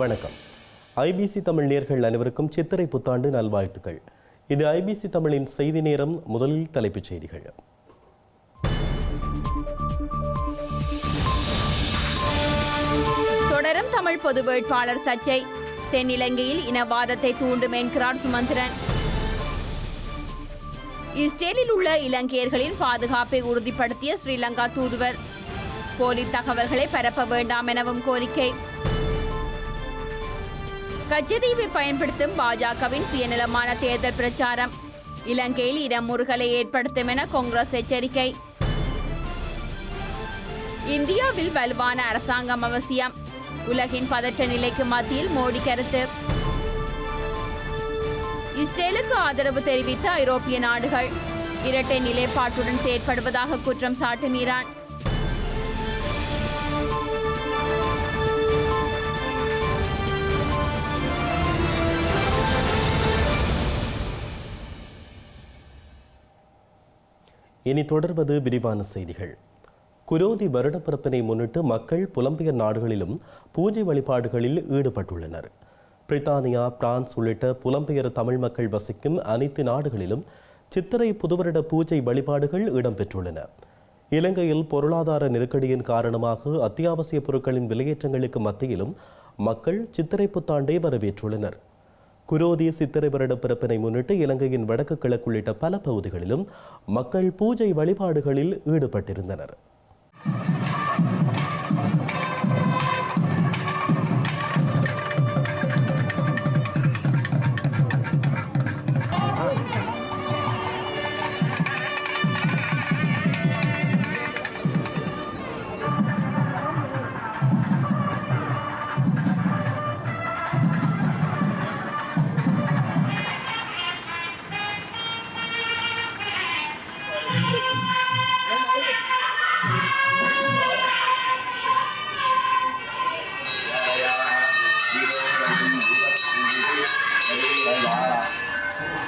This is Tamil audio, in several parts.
வணக்கம். ஐபிசி தமிழ் நேர்கள் அனைவருக்கும் சித்திரை புத்தாண்டு நல்வாழ்த்துக்கள். இது ஐபிசி தமிழின் செய்தி நேரம் முதலில் தலைப்புச் செய்திகள். தொடரும் தமிழ் பொது வேட்பாளர் சர்ச்சை தென்னிலங்கையில் இனவாதத்தை தூண்டும் என்கிறார் சுமந்திரன். இஸ்ரேலில் உள்ள இலங்கையர்களின் பாதுகாப்பை உறுதிப்படுத்திய ஸ்ரீலங்கா தூதுவர். போலி தகவல்களை பரப்ப வேண்டாம் எனவும் கோரிக்கை. கச்சதீவை பயன்படுத்தும் பாஜகவின் சுயநலமான தேர்தல் பிரச்சாரம். இலங்கையில் இடமுறுகலை ஏற்படுத்தும் என காங்கிரஸ் எச்சரிக்கை. இந்தியாவில் வலுவான அரசாங்கம் அவசியம். உலகின் பதற்ற நிலைக்கு மத்தியில் மோடி கருத்து. இஸ்ரேலுக்கு ஆதரவு தெரிவித்த ஐரோப்பிய நாடுகள். இரட்டை நிலைப்பாட்டுடன் செயற்படுவதாக குற்றம் சாட்டும் ஈரான். இனி தொடர்வது விரிவான செய்திகள். குரோதி வருடப்பிறப்பினை முன்னிட்டு மக்கள் புலம்பெயர் நாடுகளிலும் பூஜை வழிபாடுகளில் ஈடுபட்டுள்ளனர். பிரித்தானியா பிரான்ஸ் உள்ளிட்ட புலம்பெயர் தமிழ் மக்கள் வசிக்கும் அனைத்து நாடுகளிலும் சித்திரை புதுவருட பூஜை வழிபாடுகள் இடம்பெற்றுள்ளன. இலங்கையில் பொருளாதார நெருக்கடியின் காரணமாக அத்தியாவசிய பொருட்களின் விலையேற்றங்களுக்கு மத்தியிலும் மக்கள் சித்திரை புத்தாண்டை வரவேற்றுள்ளனர். குரோதிய சித்திரை வருட பிறப்பினை முன்னிட்டு இலங்கையின் வடக்கு கிழக்கு உள்ளிட்ட பல பகுதிகளிலும் மக்கள் பூஜை வழிபாடுகளில் ஈடுபட்டிருந்தனர். 来玩了。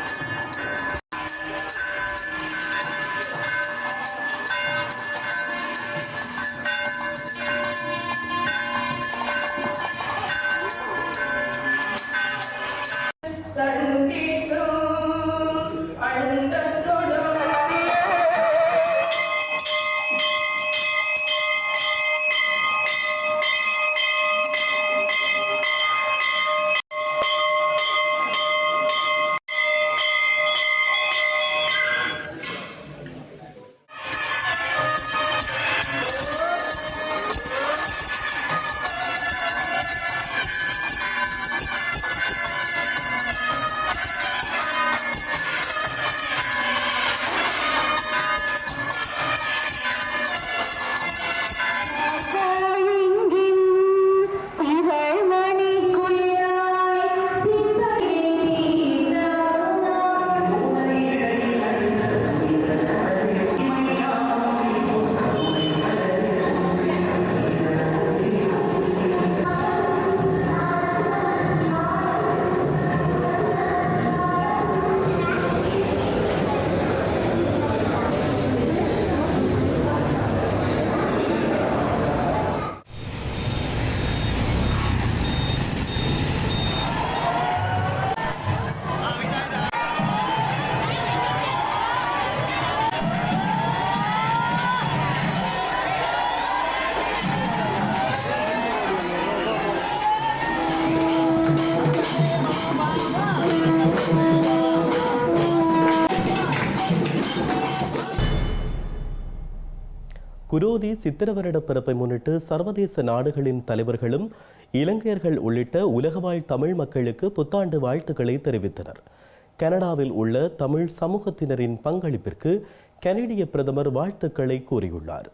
குரோதி சித்திர வருட பிறப்பை முன்னிட்டு சர்வதேச நாடுகளின் தலைவர்களும் இலங்கையர்கள் உள்ளிட்ட உலகவாழ் தமிழ் மக்களுக்கு புத்தாண்டு வாழ்த்துக்களை தெரிவித்தனர். கனடாவில் உள்ள தமிழ் சமூகத்தினரின் பங்களிப்பிற்கு கனடிய பிரதமர் வாழ்த்துக்களை கூறியுள்ளார்.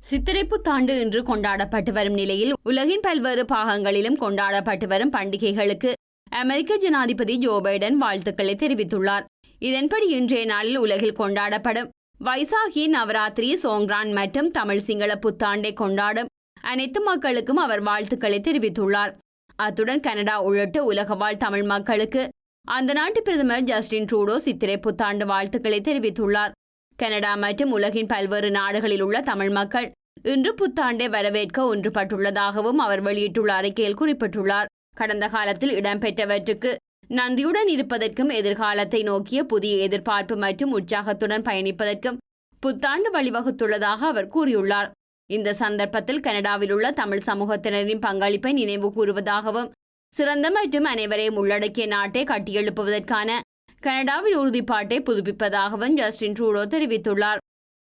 சித்திரை புத்தாண்டு இன்று கொண்டாடப்பட்டு வரும் நிலையில் உலகின் பல்வேறு பாகங்களிலும் கொண்டாடப்பட்டு வரும் பண்டிகைகளுக்கு அமெரிக்க ஜனாதிபதி ஜோ பைடன் வாழ்த்துக்களை தெரிவித்துள்ளார். இதன்படி இன்றைய நாளில் உலகில் கொண்டாடப்படும் வைசாகி நவராத்திரி சோங்ரான் மற்றும் தமிழ் சிங்கள புத்தாண்டை கொண்டாடும் அனைத்து மக்களுக்கும் அவர் வாழ்த்துக்களை தெரிவித்துள்ளார். அத்துடன் கனடா உள்ளிட்ட உலகவாழ் தமிழ் மக்களுக்கு அந்த நாட்டு பிரதமர் ஜஸ்டின் ட்ரூடோ சித்திரை புத்தாண்டு வாழ்த்துக்களை தெரிவித்துள்ளார். கனடா மற்றும் உலகின் பல்வேறு நாடுகளில் உள்ள தமிழ் மக்கள் இன்று புத்தாண்டை வரவேற்க ஒன்றுபட்டுள்ளதாகவும் அவர் வெளியிட்டுள்ள அறிக்கையில் குறிப்பிட்டுள்ளார். கடந்த காலத்தில் இடம்பெற்றவற்றுக்கு நன்றியுடன் இருப்பதற்கும் எதிர்காலத்தை நோக்கிய புதிய எதிர்பார்ப்பு மற்றும் உற்சாகத்துடன் பயணிப்பதற்கும் புத்தாண்டு வழிவகுத்துள்ளதாக அவர் கூறியுள்ளார். இந்த சந்தர்ப்பத்தில் கனடாவில் உள்ள தமிழ் சமூகத்தினரின் பங்களிப்பை நினைவு கூறுவதாகவும் சிறந்த மற்றும் அனைவரையும் உள்ளடக்கிய நாட்டை கட்டியெழுப்புவதற்கான கனடாவின் உறுதிப்பாட்டை புதுப்பிப்பதாகவும் ஜஸ்டின் ட்ரூடோ தெரிவித்துள்ளார்.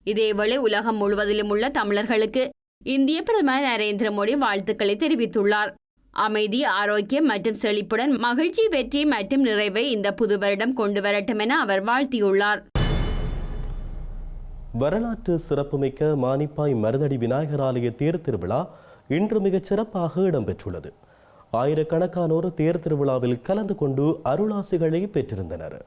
இதேவேளை உலகம் முழுவதிலும் உள்ள தமிழர்களுக்கு இந்திய பிரதமர் நரேந்திர மோடி வாழ்த்துக்களை தெரிவித்துள்ளார். அமைதி ஆரோக்கியம் மற்றும் செழிப்புடன் மகிழ்ச்சி வெற்றி மற்றும் நிறைவை இந்த புது வருடம் கொண்டு வரட்டும் என அவர் வாழ்த்தியுள்ளார். வரலாற்று சிறப்புமிக்க மானிப்பாய் மருதடி விநாயகர் ஆலய தேர் திருவிழா இன்று மிகச் சிறப்பாக இடம்பெற்றுள்ளது. ஆயிரக்கணக்கானோர் தேர் திருவிழாவில் கலந்து கொண்டு அருளாசிகளை பெற்றிருந்தனர்.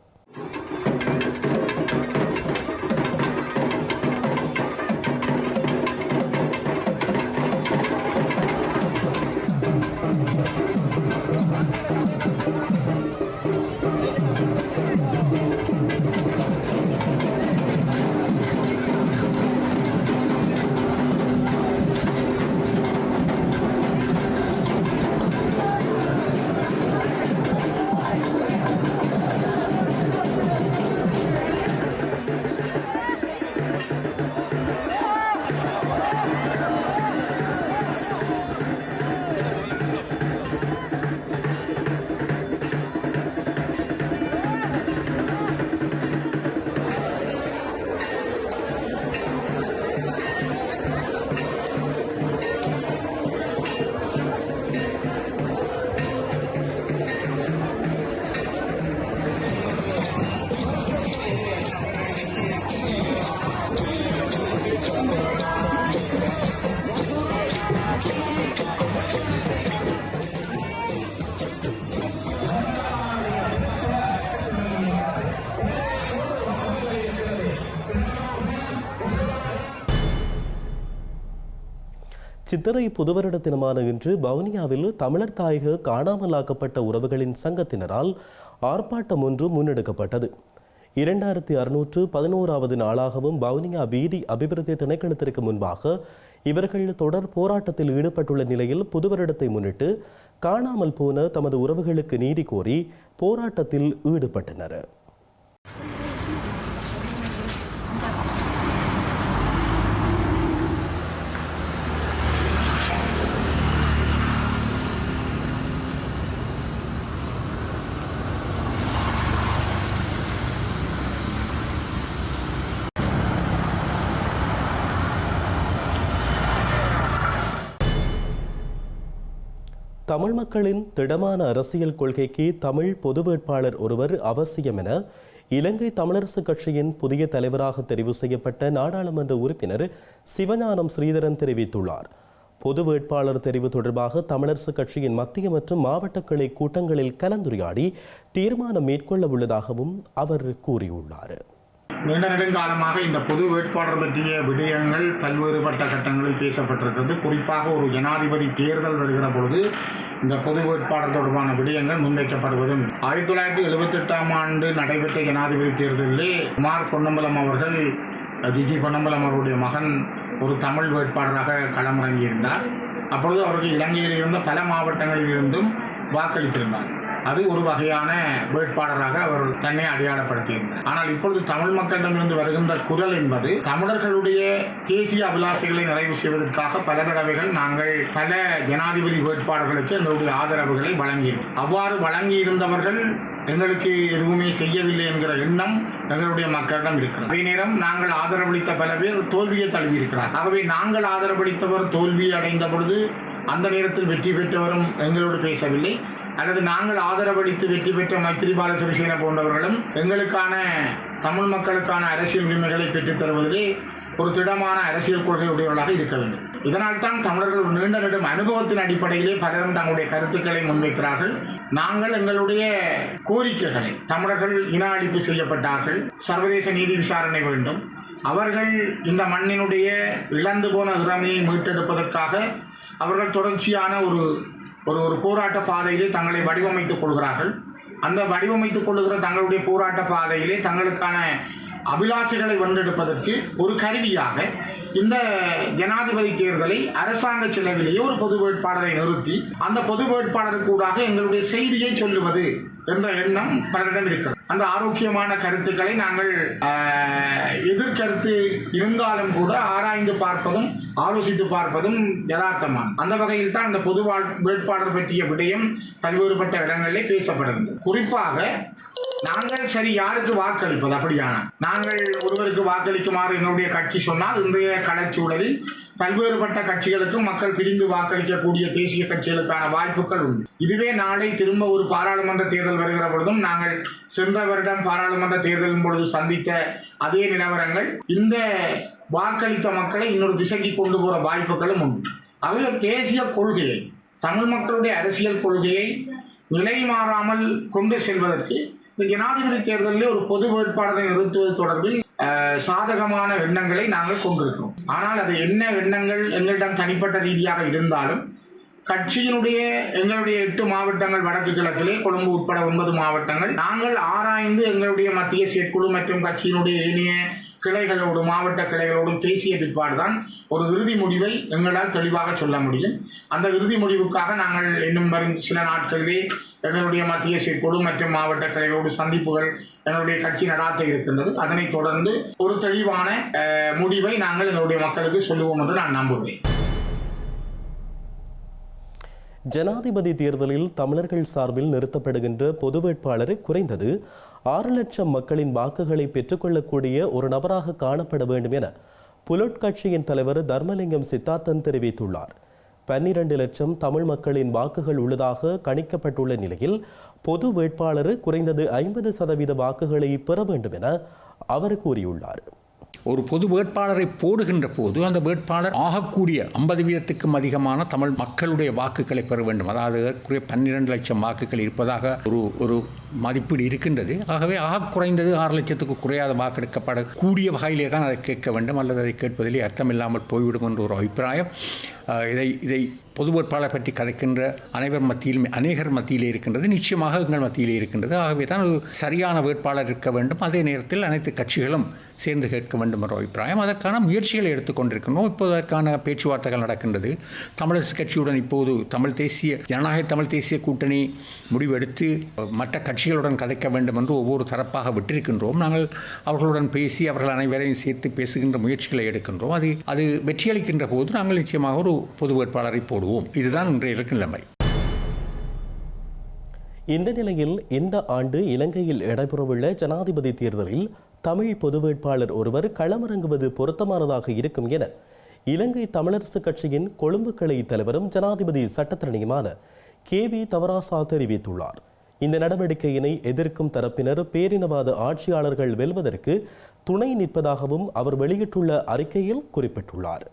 சித்திரை புதுவருட தினமான இன்று வவுனியாவில் தமிழர் தாயக காணாமலாக்கப்பட்ட உறவுகளின் சங்கத்தினரால் ஆர்ப்பாட்டம் ஒன்று முன்னெடுக்கப்பட்டது. இரண்டாயிரத்தி அறுநூற்று பதினோராவது நாளாகவும் வவுனியா வீதி அபிவிருத்தி திணைக்களத்திற்கு முன்பாக இவர்கள் தொடர் போராட்டத்தில் ஈடுபட்டுள்ள நிலையில் புதுவருடத்தை முன்னிட்டு காணாமல் போன தமது உறவுகளுக்கு நீதி கோரி போராட்டத்தில் ஈடுபட்டனர். தமிழ் மக்களின் திடமான அரசியல் கொள்கைக்கு தமிழ் பொது வேட்பாளர் ஒருவர் அவசியம் என இலங்கை தமிழரசு கட்சியின் புதிய தலைவராக தெரிவு செய்யப்பட்ட நாடாளுமன்ற உறுப்பினர் சிவஞானம் ஸ்ரீதரன் தெரிவித்துள்ளார். பொது வேட்பாளர் தெரிவு தொடர்பாக தமிழரசு கட்சியின் மத்திய மற்றும் மாவட்ட கிளை கூட்டங்களில் கலந்துரையாடி தீர்மானம் மேற்கொள்ள உள்ளதாகவும் அவர் கூறியுள்ளார். நீண்ட நெடுங்காலமாக இந்த பொது வேட்பாளர் பற்றிய விடயங்கள் பல்வேறுபட்ட கட்டங்களில் பேசப்பட்டிருக்கிறது. குறிப்பாக ஒரு ஜனாதிபதி தேர்தல் வருகிற பொழுது இந்த பொது வேட்பாளர் தொடர்பான விடயங்கள் முன்வைக்கப்படுவதும். ஆயிரத்தி தொள்ளாயிரத்தி எழுபத்தெட்டாம் ஆண்டு நடைபெற்ற ஜனாதிபதி தேர்தலிலே குமார் பொன்னம்பலம் அவர்கள் ஜிஜி பொன்னம்பலம் அவருடைய மகன் ஒரு தமிழ் வேட்பாளராக களமிறங்கியிருந்தார். அப்பொழுது அவருக்கு இலங்கையில் இருந்த பல மாவட்டங்களில் இருந்தும் வாக்களித்திருந்தார். அது ஒரு வகையான வேட்பாளராக அவர் தன்னை அடையாளப்படுத்தியிருந்தார். ஆனால் இப்பொழுது தமிழ் மக்களிடமிருந்து வருகின்ற குரல் என்பது தமிழர்களுடைய தேசிய அபிலாஷைகளை நிறைவு செய்வதற்காக பல தடவைகள் நாங்கள் பல ஜனாதிபதி வேட்பாளர்களுக்கு எங்களுடைய ஆதரவுகளை வழங்கியிருக்கிறோம் அவ்வாறு வழங்கியிருந்தவர்கள் எங்களுக்கு எதுவுமே செய்யவில்லை என்கிற எண்ணம் எங்களுடைய மக்களிடம் இருக்கிறது. அதே நேரம் நாங்கள் ஆதரவளித்த பல பேர் தோல்வியை தழுவி இருக்கிறார் ஆகவே நாங்கள் ஆதரவளித்தவர் தோல்வியை அடைந்த பொழுது அந்த நேரத்தில் வெற்றி பெற்றவரும் எங்களோடு பேசவில்லை. அல்லது நாங்கள் ஆதரவளித்து வெற்றி பெற்ற மைத்திரிபால சிறிசேன போன்றவர்களும் எங்களுக்கான தமிழ் மக்களுக்கான அரசியல் உரிமைகளை பெற்றுத்தருவதிலே ஒரு திடமான அரசியல் கொள்கை உடையவர்களாக இருக்க வேண்டும். இதனால் தான் தமிழர்கள் ஒரு நீண்ட நெடும் அனுபவத்தின் அடிப்படையிலே பலரும் தங்களுடைய கருத்துக்களை முன்வைக்கிறார்கள். நாங்கள் எங்களுடைய கோரிக்கைகளை தமிழர்கள் இன அழிப்பு செய்யப்பட்டார்கள் சர்வதேச நீதி விசாரணை வேண்டும். அவர்கள் இந்த மண்ணினுடைய இழந்து போன இறமையை மீட்டெடுப்பதற்காக அவர்கள் தொடர்ச்சியான ஒரு ஒரு ஒரு போராட்ட பாதையிலே தங்களை வடிவமைத்துக் கொள்கிறார்கள். அந்த வடிவமைத்துக் கொள்ளுகிற தங்களுடைய போராட்ட பாதையிலே தங்களுக்கான அபிலாஷைகளை வென்றெடுப்பதற்கு ஒரு கருவியாக இந்த ஜனாதிபதி தேர்தலை அரசாங்க செலவிலேயே ஒரு பொது வேட்பாளரை நிறுத்தி அந்த பொது வேட்பாளருக்கூடாக எங்களுடைய செய்தியை சொல்லுவது என்ற எண்ணம் பலரிடம் இருக்கிறது. அந்த ஆரோக்கியமான கருத்துக்களை நாங்கள் எதிர்கருத்து இருந்தாலும் கூட ஆராய்ந்து பார்ப்பதும் ஆலோசித்து பார்ப்பதும் யதார்த்தமான அந்த வகையில் தான் அந்த பொது வாழ்- வேட்பாளர் பற்றிய விடயம் பல்வேறுபட்ட இடங்களிலே பேசப்படுகிறது குறிப்பாக நாங்கள் சரி யாருக்கு வாக்களிப்பது? அப்படியான நாங்கள் ஒருவருக்கு வாக்களிக்குமாறு எங்களுடைய கட்சி சொன்னால் இன்றைய கலைச்சூழலில் பல்வேறுபட்ட கட்சிகளுக்கும் மக்கள் பிரிந்து வாக்களிக்கக்கூடிய தேசிய கட்சிகளுக்கான வாய்ப்புகள் உண்டு. இதுவே நாளை திரும்ப ஒரு பாராளுமன்ற தேர்தல் வருகிற பொழுதும் நாங்கள் சென்ற வருடம் பாராளுமன்ற தேர்தலின் பொழுது சந்தித்த அதே நிலவரங்கள். இந்த வாக்களித்த மக்களை இன்னொரு திசைக்கு கொண்டு போகிற வாய்ப்புகளும் உண்டு. அவை தேசிய கொள்கையை தமிழ் மக்களுடைய அரசியல் கொள்கையை நிலை மாறாமல் கொண்டு செல்வதற்கு இந்த ஜனாதிபதி தேர்தலில் ஒரு பொது வேட்பாளரை நிறுத்துவது தொடர்பில் சாதகமான எண்ணங்களை நாங்கள் கொண்டிருக்கிறோம். ஆனால் அது என்ன எண்ணங்கள் எங்களிடம் தனிப்பட்ட ரீதியாக இருந்தாலும் கட்சியினுடைய எங்களுடைய எட்டு மாவட்டங்கள் வடக்கு கிழக்கிலே கொழும்பு உட்பட ஒன்பது மாவட்டங்கள் நாங்கள் ஆராய்ந்து எங்களுடைய மத்திய செயற்குழு மற்றும் கட்சியினுடைய ஏனைய கிளைகளோடு மாவட்ட கிளைகளோடும் பேசிய பிற்பாடுதான். ஒரு இறுதி முடிவை எங்களால் தெளிவாக சொல்ல முடியும். அந்த இறுதி முடிவுக்காக நாங்கள் இன்னும் வரும் சில நாட்களிலே எங்களுடைய மத்திய செயற்குழு மற்றும் மாவட்ட கிளைகளோடு சந்திப்புகள் எங்களுடைய கட்சி நடாத்த இருக்கின்றது. அதனைத் தொடர்ந்து ஒரு தெளிவான முடிவை நாங்கள் எங்களுடைய மக்களுக்கு சொல்லுவோம் என்று நான் நம்புகிறேன். ஜனாதிபதி தேர்தலில் தமிழர்கள் சார்பில் நிறுத்தப்படுகின்ற பொது வேட்பாளர் குறைந்தது ஆறு லட்சம் மக்களின் வாக்குகளை பெற்றுக்கொள்ளக்கூடிய ஒரு நபராக காணப்பட வேண்டும் என புலட்கட்சியின் தலைவர் தர்மலிங்கம் சித்தார்த்தன் தெரிவித்துள்ளார். பன்னிரண்டு லட்சம் தமிழ் மக்களின் வாக்குகள் உள்ளதாக கணிக்கப்பட்டுள்ள நிலையில் பொது வேட்பாளர் குறைந்தது ஐம்பது சதவீத வாக்குகளை பெற வேண்டும் என அவர் கூறியுள்ளார். ஒரு பொது வேட்பாளரை போடுகின்ற போது அந்த வேட்பாளர் ஆகக்கூடிய ஐம்பது வீதத்துக்கும் அதிகமான தமிழ் மக்களுடைய வாக்குகளை பெற வேண்டும். அதாவது ஏறக்குறைய பன்னிரெண்டு லட்சம் வாக்குகள் இருப்பதாக ஒரு ஒரு மதிப்பீடு இருக்கின்றது. ஆகவே ஆக குறைந்தது ஆறு லட்சத்துக்கு குறையாத வாக்கெடுக்கப்படக்கூடிய வகையிலே தான் அதை கேட்க வேண்டும். அல்லது அதை கேட்பதிலே அர்த்தமில்லாமல் போய்விடும் என்ற ஒரு அபிப்பிராயம். இதை இதை பொது வேட்பாளர் பற்றி கதைக்கின்ற அனைவர் மத்தியிலும் அநேகர் மத்தியிலே இருக்கின்றது நிச்சயமாக எங்கள் மத்தியிலே இருக்கின்றது. ஆகவே தான் ஒரு சரியான வேட்பாளர் இருக்க வேண்டும். அதே நேரத்தில் அனைத்து கட்சிகளும் சேர்ந்து கேட்க வேண்டும் என்ற அபிப்பிராயம். அதற்கான முயற்சிகளை எடுத்துக்கொண்டிருக்கணும் இப்போது அதற்கான பேச்சுவார்த்தைகள் நடக்கின்றது. தமிழரசு கட்சியுடன் இப்போது தமிழ் தேசிய ஜனநாயக தமிழ் தேசிய கூட்டணி முடிவெடுத்து மற்ற கட்சிகளுடன் கதைக்க வேண்டும் என்று ஒவ்வொரு தரப்பாக விட்டிருக்கின்றோம். நாங்கள் அவர்களுடன் பேசி அவர்கள் அனைவரையும் சேர்த்து பேசுகின்ற முயற்சிகளை எடுக்கின்றோம். அது அது வெற்றியளிக்கின்ற போது நாங்கள் நிச்சயமாக ஒரு பொது வேட்பாளரை போடுவோம். இதுதான் இன்றைய இருக்கும் நிலைமை. இந்த நிலையில் இந்த ஆண்டு இலங்கையில் நடைபெறவுள்ள ஜனாதிபதி தேர்தலில் தமிழ் பொது வேட்பாளர் ஒருவர் களமிறங்குவது பொருத்தமானதாக இருக்கும் என இலங்கை தமிழரசு கட்சியின் கொழும்பு கிளை தலைவரும் ஜனாதிபதி சட்டத்தரணியுமான கே வி தவராசா தெரிவித்துள்ளார். இந்த நடவடிக்கையினை எதிர்க்கும் தரப்பினர் பேரினவாத ஆட்சியாளர்கள் வெல்வதற்கு துணை நிற்பதாகவும் அவர் வெளியிட்டுள்ள அறிக்கையில் குறிப்பிட்டுள்ளார்.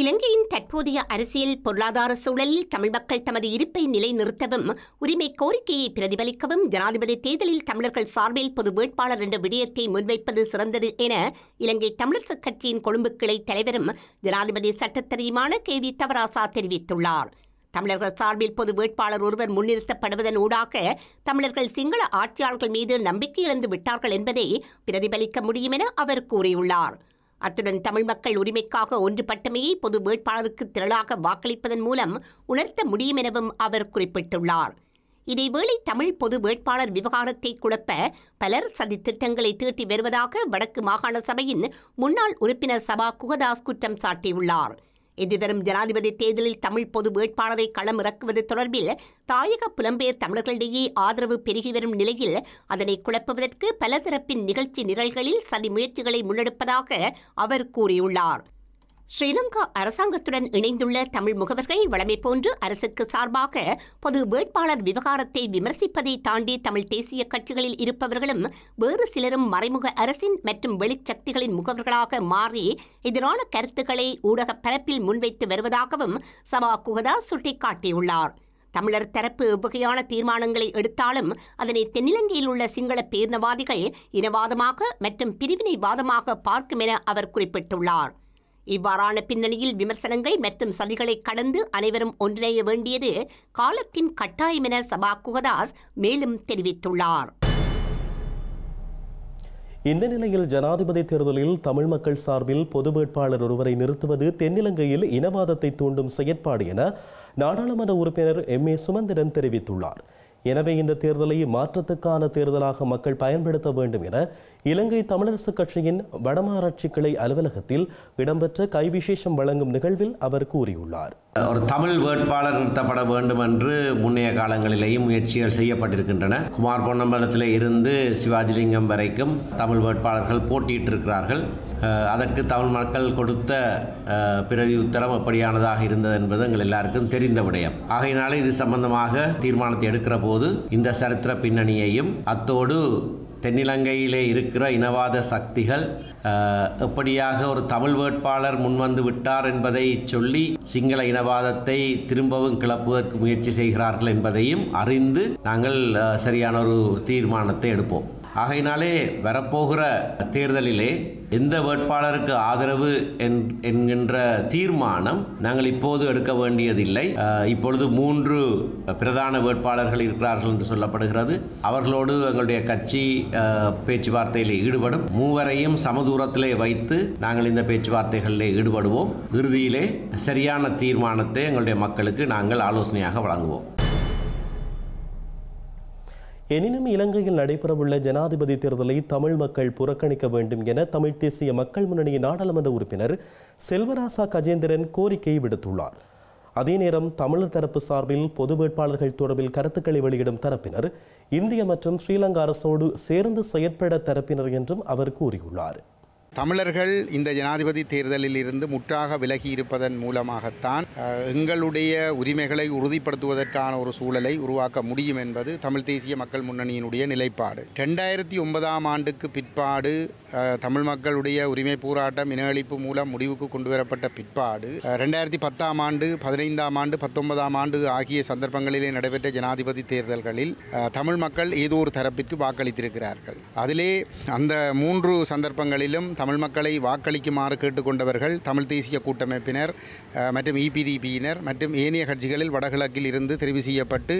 இலங்கையின் தற்போதைய அரசியல் பொருளாதார சூழலில் தமிழ் மக்கள் தமது இருப்பை நிலைநிறுத்தவும் உரிமை கோரிக்கையை பிரதிபலிக்கவும் ஜனாதிபதி தேர்தலில் தமிழர்கள் சார்பில் பொது வேட்பாளர் என்ற விடயத்தை முன்வைப்பது சிறந்தது என இலங்கை தமிழரசுக் கட்சியின் கொழும்பு கிளை தலைவரும் ஜனாதிபதி சட்டத்தறியுமான கே. வி. தவராசா தெரிவித்துள்ளார். தமிழர்கள் சார்பில் பொது வேட்பாளர் ஒருவர் முன்னிறுத்தப்படுவதன் ஊடாக தமிழர்கள் சிங்கள ஆட்சியாளர்கள் மீது நம்பிக்கை இழந்து விட்டார்கள் என்பதை பிரதிபலிக்க முடியும் என அவர் கூறியுள்ளார். அத்துடன் தமிழ் மக்கள் உரிமைக்காக ஒன்றுபட்டமையை பொது வேட்பாளருக்கு திரளாக வாக்களிப்பதன் மூலம் உணர்த்த முடியும் எனவும் அவர் குறிப்பிட்டுள்ளார். இதேவேளை தமிழ் பொது வேட்பாளர் விவகாரத்தை குழப்ப பலர் சதித்திட்டங்களை தீட்டி வருவதாக வடக்கு மாகாண சபையின் முன்னாள் உறுப்பினர் சபா குகதாஸ் குற்றம் சாட்டியுள்ளார். எதிர்வரும் ஜனாதிபதி தேர்தலில் தமிழ் பொது வேட்பாளரை களம் இறக்குவது தொடர்பில் தாயக புலம்பெயர் தமிழர்களிடையே ஆதரவு பெருகி வரும் நிலையில் அதனை குழப்புவதற்கு பல தரப்பின் நிகழ்ச்சி நிரல்களில் சதி முயற்சிகளை முன்னெடுப்பதாக அவர் கூறியுள்ளார். ஸ்ரீலங்கா அரசாங்கத்துடன் இணைந்துள்ள தமிழ் முகவர்கள் வளமை போன்று அரசுக்கு சார்பாக பொது வேட்பாளர் விவகாரத்தை விமர்சிப்பதை தாண்டி தமிழ் தேசிய கட்சிகளில் இருப்பவர்களும் வேறு சிலரும் மறைமுக அரசின் மற்றும் வெளிச்சக்திகளின் முகவர்களாக மாறி எதிரான கருத்துக்களை ஊடக பரப்பில் முன்வைத்து வருவதாகவும் சபா குகதா சுட்டிக்காட்டியுள்ளார். தமிழர் தரப்பு எவ்வகையான தீர்மானங்களை எடுத்தாலும் அதனை தென்னிலங்கையில் உள்ள சிங்கள பேரினவாதிகள் இனவாதமாக மற்றும் பிரிவினைவாதமாக பார்க்கும் என அவர் குறிப்பிட்டுள்ளார். இவ்வாறான பின்னணியில் விமர்சனங்கள் மற்றும் சதிகளை கடந்து அனைவரும் ஒன்றிணைய வேண்டியது காலத்தின் கட்டாயம் என சபா குகதாஸ் மேலும் தெரிவித்துள்ளார். இந்த நிலையில் ஜனாதிபதி தேர்தலில் தமிழ் மக்கள் சார்பில் பொது வேட்பாளர் ஒருவரை நிறுத்துவது தென்னிலங்கையில் இனவாதத்தை தூண்டும் செயற்பாடு என நாடாளுமன்ற உறுப்பினர் எம். ஏ. சுமந்திரன் தெரிவித்துள்ளார். எனவே இந்த தேர்தலை மாற்றத்துக்கான தேர்தலாக மக்கள் பயன்படுத்த வேண்டும் என இலங்கை தமிழரசுக் கட்சியின் வடமாராட்சி கிளை அலுவலகத்தில் இடம்பெற்ற கைவிசேஷம் வழங்கும் நிகழ்வில் அவர் கூறியுள்ளார். ஒரு தமிழ் வேட்பாளர் நிறுத்தப்பட வேண்டும் என்று முன்னைய காலங்களிலேயும் முயற்சிகள் செய்யப்பட்டிருக்கின்றன. குமார் பொன்னம்பலத்தில் இருந்து சிவாஜிலிங்கம் வரைக்கும் தமிழ் வேட்பாளர்கள் போட்டியிட்டிருக்கிறார்கள். அதற்கு தமிழ் மக்கள் கொடுத்த அஹ், பிரதி உத்தரம் எப்படியானதாக இருந்தது என்பது எங்கள் எல்லாருக்கும் தெரிந்த விடயம். ஆகையினாலே இது சம்பந்தமாக தீர்மானத்தை எடுக்கிற போது இந்த சரித்திர பின்னணியையும் அத்தோடு தென்னிலங்கையிலே இருக்கிற இனவாத சக்திகள் எப்படியாக ஒரு தமிழ் வேட்பாளர் முன்வந்து விட்டார் என்பதை சொல்லி சிங்கள இனவாதத்தை திரும்பவும் கிளப்புவதற்கு முயற்சி செய்கிறார்கள் என்பதையும் அறிந்து நாங்கள் சரியான ஒரு தீர்மானத்தை எடுப்போம். ஆகையினாலே வரப்போகிற தேர்தலிலே எந்த வேட்பாளருக்கு ஆதரவு என்- என்கின்ற தீர்மானம் நாங்கள் இப்போது எடுக்க வேண்டியதில்லை. இப்பொழுது மூன்று பிரதான வேட்பாளர்கள் இருக்கிறார்கள் என்று சொல்லப்படுகிறது. அவர்களோடு எங்களுடைய கட்சி பேச்சுவார்த்தையில் ஈடுபடும் மூவரையும் சமதூரத்திலே வைத்து நாங்கள் இந்த பேச்சுவார்த்தைகளில் ஈடுபடுவோம். இறுதியிலே சரியான தீர்மானத்தை எங்களுடைய மக்களுக்கு நாங்கள் ஆலோசனையாக வழங்குவோம். எனினும் இலங்கையில் நடைபெறவுள்ள ஜனாதிபதி தேர்தலை தமிழ் மக்கள் புறக்கணிக்க வேண்டும் என தமிழ் தேசிய மக்கள் முன்னணியின் நாடாளுமன்ற உறுப்பினர் செல்வராசா கஜேந்திரன் கோரிக்கை விடுத்துள்ளார். அதே நேரம் தமிழர் தரப்பு சார்பில் பொது வேட்பாளர்கள் தொடர்பில் கருத்துக்களை வெளியிடும் தரப்பினர் இந்திய மற்றும் ஸ்ரீலங்கா அரசோடு சேர்ந்து செயற்பட தரப்பினர் என்றும் அவர் கூறியுள்ளார். தமிழர்கள் இந்த ஜனாதிபதி தேர்தலில் இருந்து முற்றாக விலகி இருப்பதன் மூலமாகத்தான் எங்களுடைய உரிமைகளை உறுதிப்படுத்துவதற்கான ஒரு சூழலை உருவாக்க முடியும் என்பது தமிழ் தேசிய மக்கள் முன்னணியினுடைய நிலைப்பாடு. ரெண்டாயிரத்தி ஒன்பதாம் ஆண்டுக்கு பிற்பாடு தமிழ் மக்களுடைய உரிமை போராட்டம் இன அழிப்பு மூலம் முடிவுக்கு கொண்டு வரப்பட்ட பிற்பாடு ரெண்டாயிரத்தி பத்தாம் ஆண்டு பதினைந்தாம் ஆண்டு பத்தொன்பதாம் ஆண்டு ஆகிய சந்தர்ப்பங்களிலே நடைபெற்ற ஜனாதிபதி தேர்தல்களில் தமிழ் மக்கள் ஏதோ ஒரு தரப்பிற்கு வாக்களித்திருக்கிறார்கள். அதிலே அந்த மூன்று சந்தர்ப்பங்களிலும் தமிழ் மக்களை வாக்களிக்குமாறு கேட்டுக்கொண்டவர்கள் தமிழ் தேசிய கூட்டமைப்பினர் மற்றும் இபிடிபியினர் மற்றும் ஏனைய கட்சிகளில் வடகிழக்கில் இருந்து தெரிவு செய்யப்பட்டு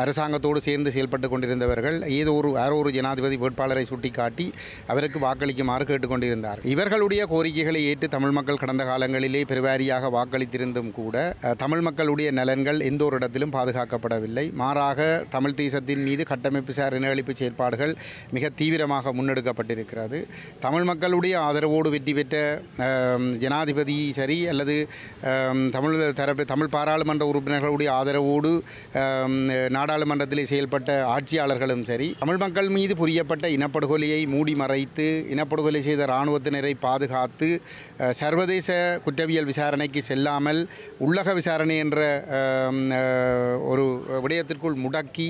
அரசாங்கத்தோடு சேர்ந்து செயல்பட்டு கொண்டிருந்தவர்கள் ஏதோ ஒரு யாரோ ஒரு ஜனாதிபதி வேட்பாளரை சுட்டிக்காட்டி அவருக்கு வாக்களிக்குமாறு கேட்டுக்கொண்டிருந்தார். இவர்களுடைய கோரிக்கைகளை ஏற்று தமிழ் மக்கள் கடந்த காலங்களிலே பெருவாரியாக வாக்களித்திருந்தும் கூட தமிழ் மக்களுடைய நலன்கள் எந்த ஒரு இடத்திலும் பாதுகாக்கப்படவில்லை. மாறாக தமிழ் தேசத்தின் மீது கட்டமைப்பு சார் இனஅழிப்பு செயற்பாடுகள் மிக தீவிரமாக முன்னெடுக்கப்பட்டிருக்கிறது. தமிழ் தமிழ் மக்களுடைய ஆதரவோடு வெற்றி பெற்ற ஜனாதிபதி சரி அல்லது தமிழ் தரப்பு தமிழ் பாராளுமன்ற உறுப்பினர்களுடைய ஆதரவோடு நாடாளுமன்றத்தில் செயல்பட்ட ஆட்சியாளர்களும் சரி தமிழ் மக்கள் மீது புரியப்பட்ட இனப்படுகொலையை மூடி மறைத்து இனப்படுகொலை செய்த இராணுவத்தினரை பாதுகாத்து சர்வதேச குற்றவியல் விசாரணைக்கு செல்லாமல் உள்ளக விசாரணை என்ற ஒரு விடயத்திற்குள் முடக்கி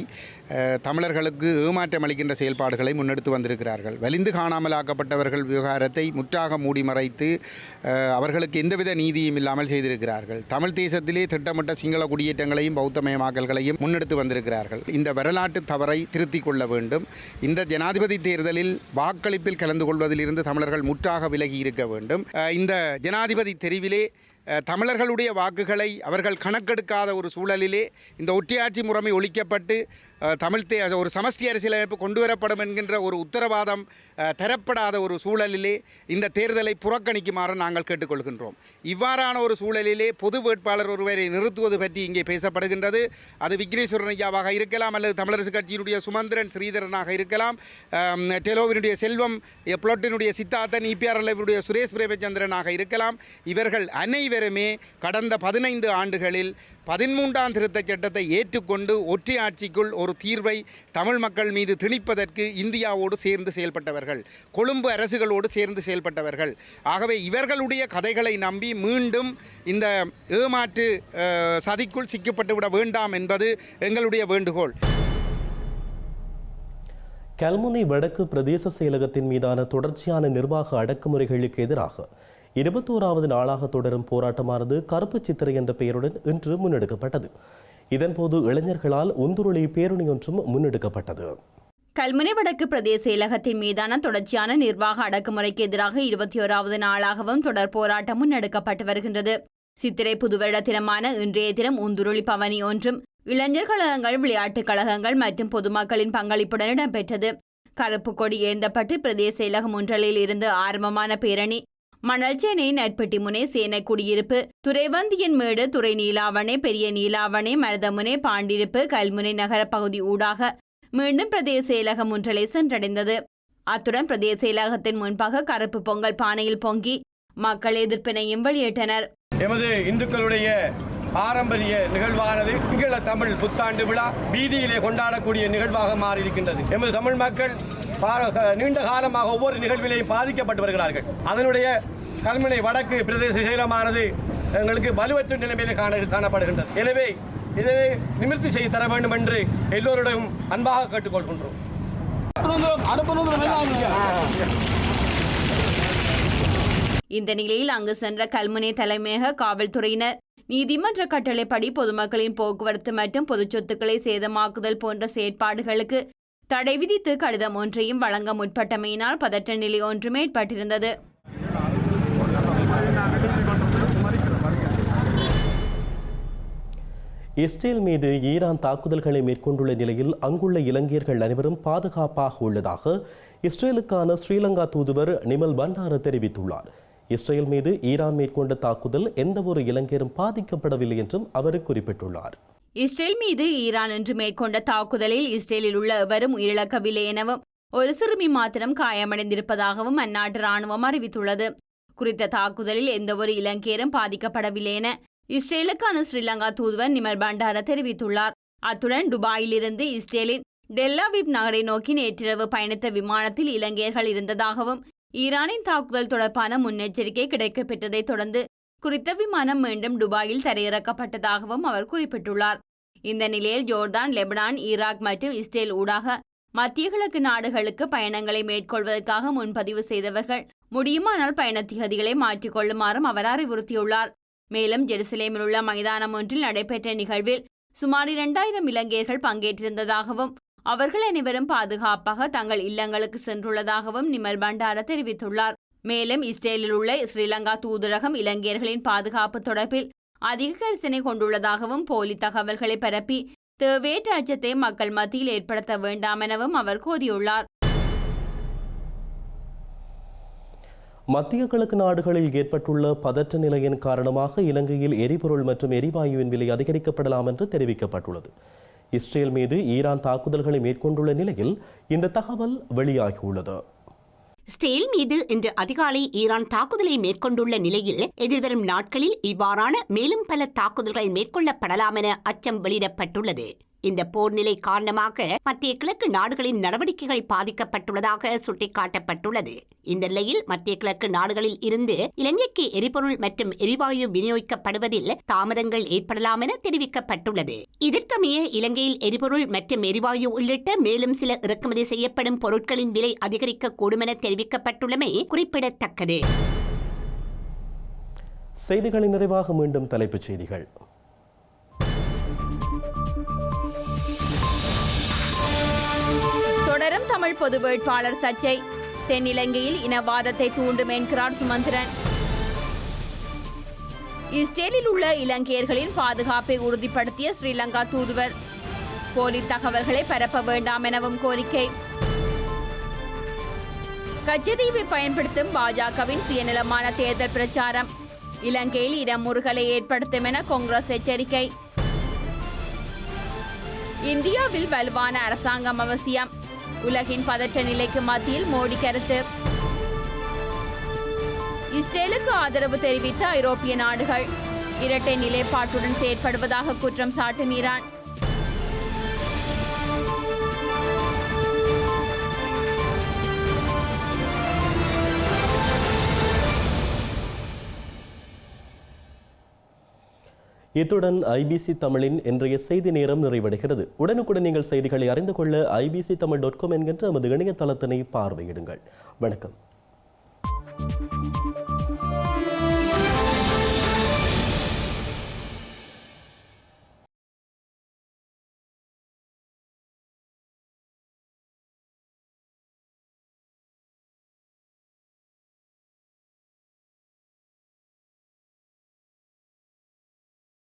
தமிழர்களுக்கு ஏமாற்றம் அளிக்கின்ற செயல்பாடுகளை முன்னெடுத்து வந்திருக்கிறார்கள். வலிந்து காணாமலாக்கப்பட்டவர்கள் விவகாரத்தை முற்றாக மூடி மறைத்து அவர்களுக்கு எந்தவித நீதியும் இல்லாமல் செய்திருக்கிறார்கள். தமிழ் தேசத்திலே திட்டமிட்ட சிங்கள குடியேற்றங்களையும் பௌத்தமயமாக்கல்களையும் முன்னெடுத்து வந்திருக்கிறார்கள். இந்த வரலாற்று தவறை திருத்திக் கொள்ள வேண்டும். இந்த ஜனாதிபதி தேர்தலில் வாக்களிப்பில் கலந்து கொள்வதிலிருந்து தமிழர்கள் முற்றாக விலகி இருக்க வேண்டும். இந்த ஜனாதிபதி தெரிவிலே தமிழர்களுடைய வாக்குகளை அவர்கள் கணக்கெடுக்காத ஒரு சூழலிலே இந்த ஒற்றையாட்சி முறைமை ஒழிக்கப்பட்டு தமிழ் தே ஒரு சமஷ்டி அரசியலமைப்பு கொண்டு வரப்படும் என்கின்ற ஒரு உத்தரவாதம் தரப்படாத ஒரு சூழலிலே இந்த தேர்தலை புறக்கணிக்குமாறு நாங்கள் கேட்டுக்கொள்கின்றோம். இவ்வாறான ஒரு சூழலிலே பொது வேட்பாளர் ஒருவரை நிறுத்துவது பற்றி இங்கே பேசப்படுகின்றது. அது விக்னேஸ்வரன் ஐயாவாக இருக்கலாம் அல்லது தமிழரசு கட்சியினுடைய சுமந்திரன் ஸ்ரீதரனாக இருக்கலாம். டெலோவினுடைய செல்வம் புளொட்டினுடைய சித்தார்த்தன் இபிஆர்எல்னுடைய சுரேஷ் பிரேமச்சந்திரனாக இருக்கலாம். இவர்கள் அனைவருமே கடந்த பதினைந்து ஆண்டுகளில் பதிமூன்றாம் திருத்தச் சட்டத்தை ஏற்றுக்கொண்டு ஒற்றை ஆட்சிக்குள் ஒரு தீர்வை தமிழ் மக்கள் மீது திணிப்பதற்கு இந்தியாவோடு சேர்ந்து செயல்பட்டவர்கள் கொழும்பு அரசுகளோடு சேர்ந்து செயல்பட்டவர்கள். ஆகவே இவர்களுடைய கதைகளை நம்பி மீண்டும் இந்த ஏமாற்று சதிக்குள் சிக்கப்பட்டு விட வேண்டாம் என்பது எங்களுடைய வேண்டுகோள். கல்முனை வடக்கு பிரதேச செயலகத்தின் மீதான தொடர்ச்சியான நிர்வாக அடக்குமுறைகளுக்கு எதிராக இருபத்தோராவது நாளாக தொடரும் போராட்டமானது கருப்பு சித்திரை என்ற பெயருடன் இன்று முன்னெடுக்கப்பட்டது. இதன்போது இளைஞர்களால் உந்துருளி பேரணி ஒன்றும் முன்னெடுக்கப்பட்டது. கல்முனை வடக்கு பிரதேச செயலகத்தின் மீதான தொடர்ச்சியான நிர்வாக அடக்குமுறைக்கு எதிராக இருபத்தி ஓராவது நாளாகவும் தொடர் போராட்டம் முன்னெடுக்கப்பட்டு வருகின்றது. சித்திரை புதுவருட தினமான இன்றைய தினம் உந்துருளி பவனி ஒன்றும் இளைஞர் கழகங்கள் விளையாட்டுக் கழகங்கள் மற்றும் பொதுமக்களின் பங்களிப்புடன் இடம்பெற்றது. கருப்பு கொடி ஏந்தப்பட்டு பிரதேச செயலகம் ஒன்றலில் இருந்து ஆரம்பமான பேரணி மணல்சேனை நட்பெட்டி முனை குடியிருப்பு துறைவந்தியன் மேடு துறை நீலாவணை பெரிய நீலாவணை மருதமுனை பாண்டிருப்பு கல்முனை நகர பகுதி ஊடாக மீண்டும் பிரதேச செயலகம் ஒன்றலை சென்றடைந்தது. அத்துடன் பிரதேச செயலகத்தின் முன்பாக கருப்பு பொங்கல் பானையில் பொங்கி மக்கள் எதிர்ப்பினையும் வெளியிட்டனர். எமது இந்துக்களுடைய பாரம்பரிய நிகழ்வானது சிங்கள தமிழ் புத்தாண்டு விழா வீதியிலே கொண்டாடக்கூடிய நிகழ்வாக மாறியிருக்கின்றது. எமது தமிழ் மக்கள் க- நீண்ட காலமாக ஒவ்வொரு நிகழ்விலையும் பாதிக்கப்பட்டு வருகிறார்கள். அதனுடைய கல்முனை வடக்கு பிரதேச செயலமானது எங்களுக்கு வலுவற்ற நிலைமையில காண காணப்படுகின்றது. எனவே இதனை நிமிர்த்தி செய்து தர வேண்டும் என்று எல்லோருடையும் அன்பாக கேட்டுக்கொள்கின்றோம். இந்த நிலையில் அங்கு சென்ற கல்முனை தலைமையக காவல்துறையினர் நீதிமன்ற கட்டளைப்படி பொதுமக்களின் போக்குவரத்து மற்றும் பொது சொத்துக்களை சேதமாக்குதல் போன்ற செயற்பாடுகளுக்கு தடை விதித்து கடிதம் ஒன்றையும் வழங்க முற்பட்டமையினால் பதற்ற நிலை ஒன்றுமே ஏற்பட்டிருந்தது. இஸ்ரேல் மீது ஈரான் தாக்குதல்களை மேற்கொண்டுள்ள நிலையில் அங்குள்ள இலங்கையர்கள் அனைவரும் பாதுகாப்பாக உள்ளதாக இஸ்ரேலுக்கான ஸ்ரீலங்கா தூதுவர் நிமல் பண்டார தெரிவித்துள்ளார். இஸ்ரேல் மீது ஈரான் மேற்கொண்ட தாக்குதல் எந்தவொரு இலங்கையரும் பாதிக்கப்படவில்லை என்றும் அவர் குறிப்பிட்டுள்ளார். இஸ்ரேல் மீது ஈரான் இன்று மேற்கொண்ட தாக்குதலில் இஸ்ரேலில் உள்ள எவரும் உயிரிழக்கவில்லை எனவும் ஒரு சிறுமி மாத்திரம் காயமடைந்திருப்பதாகவும் அந்நாட்டு ராணுவம் அறிவித்துள்ளது. குறித்த தாக்குதலில் எந்தவொரு இலங்கையரும் பாதிக்கப்படவில்லை என இஸ்ரேலுக்கான ஸ்ரீலங்கா தூதுவர் நிமல் பண்டார தெரிவித்துள்ளார். அத்துடன் துபாயிலிருந்து இஸ்ரேலின் டெல்லாவிப் நகரை நோக்கி நேற்றிரவு பயணித்த விமானத்தில் இலங்கையர்கள் இருந்ததாகவும் ஈரானின் தாக்குதல் தொடர்பான முன்னெச்சரிக்கை கிடைக்கப்பெற்றதைத் தொடர்ந்து குறித்த விமானம் மீண்டும் துபாயில் தரையிறக்கப்பட்டதாகவும் அவர் குறிப்பிட்டுள்ளார். இந்த நிலையில் ஜோர்தான் லெபனான் ஈராக் மற்றும் இஸ்ரேல் ஊடாக மத்திய கிழக்கு நாடுகளுக்கு பயணங்களை மேற்கொள்வதற்காக முன்பதிவு செய்தவர்கள் முடியுமானால் பயண திகதிகளை மாற்றிக்கொள்ளுமாறும் அவர் அறிவுறுத்தியுள்ளார். மேலும் ஜெருசலேமில் உள்ள மைதானம் ஒன்றில் நடைபெற்ற நிகழ்வில் சுமார் இரண்டாயிரம் இலங்கையர்கள் பங்கேற்றிருந்ததாகவும் அவர்கள் அனைவரும் பாதுகாப்பாக தங்கள் இல்லங்களுக்கு சென்றுள்ளதாகவும் நிமல் பண்டார தெரிவித்துள்ளார். மேலும் இஸ்ரேலில் உள்ள ஸ்ரீலங்கா தூதரகம் இலங்கையர்களின் பாதுகாப்பு தொடர்பில் அதிக கரிசனை கொண்டுள்ளதாகவும் போலி தகவல்களை பரப்பி தேவையற்ற அச்சத்தை மக்கள் மத்தியில் ஏற்படுத்த வேண்டாம் எனவும் அவர் கூறியுள்ளார். மத்திய கிழக்கு நாடுகளில் ஏற்பட்டுள்ள பதற்ற நிலையின் காரணமாக இலங்கையில் எரிபொருள் மற்றும் எரிவாயுவின் விலை அதிகரிக்கப்படலாம் என்று தெரிவிக்கப்பட்டுள்ளது. இஸ்ரேல் மீது ஈரான் தாக்குதல்களை மேற்கொண்டுள்ள நிலையில் இந்த தகவல் வெளியாகியுள்ளது. ஸ்டேல் மீது இன்று அதிகாலை ஈரான் தாக்குதலை மேற்கொண்டுள்ள நிலையில் எதிர்வரும் நாட்களில் இவ்வாறான மேலும் பல தாக்குதல்கள் மேற்கொள்ளப்படலாம் என அச்சம் வெளியிடப்பட்டுள்ளது. இந்த போர் நிலை காரணமாக மத்திய கிழக்கு நாடுகளின் நடவடிக்கைகள் பாதிக்கப்பட்டுள்ளதாக சுட்டிக்காட்டப்பட்டுள்ளது. இந்த நிலையில் மத்திய கிழக்கு நாடுகளில் இருந்து இலங்கைக்கு எரிபொருள் மற்றும் எரிவாயு விநியோகிக்கப்படுவதில் தாமதங்கள் ஏற்படலாம் என தெரிவிக்கப்பட்டுள்ளது. இதற்கமைய இலங்கையில் எரிபொருள் மற்றும் எரிவாயு உள்ளிட்ட மேலும் சில இறக்குமதி செய்யப்படும் பொருட்களின் விலை அதிகரிக்கக்கூடும் என தெரிவிக்கப்பட்டுள்ளமை குறிப்பிடத்தக்கது. செய்திகளின் நிறைவாக மீண்டும் தலைப்புச் செய்திகள். பொது வேட்பாளர் சர்ச்சை தென்னிலங்கையில் இனவாதத்தை தூண்டும் என்கிறார் சுமந்திரன். இஸ்ரேலில் உள்ள இலங்கையர்களின் பாதுகாப்பை உறுதிப்படுத்திய ஸ்ரீலங்கா தூதுவர். போலி தகவல்களை பரப்ப வேண்டாம் எனவும் கோரிக்கை. கச்சதீவை பயன்படுத்தும் பாஜகவின் சுயநலமான தேர்தல் பிரச்சாரம். இலங்கையில் இடமுறுகலை ஏற்படுத்தும் என காங்கிரஸ் எச்சரிக்கை. இந்தியாவில் வலுவான அரசாங்கம் அவசியம். உலகின் பதற்ற நிலைக்கு மத்தியில் மோடி கருத்து. இஸ்ரேலுக்கு ஆதரவு தெரிவித்த ஐரோப்பிய நாடுகள். இரட்டை நிலைப்பாட்டுடன் செயற்படுவதாக குற்றம் சாட்டும் ஈரான். இத்துடன் ஐபிசி தமிழின் இன்றைய செய்தி நேரம் நிறைவடைகிறது. உடனுக்குடன் நீங்கள் செய்திகளை அறிந்து கொள்ள ஐபிசி தமிழ் டாட் காம் என்கின்ற நமது இணையதளத்தினை பார்வையிடுங்கள். வணக்கம்.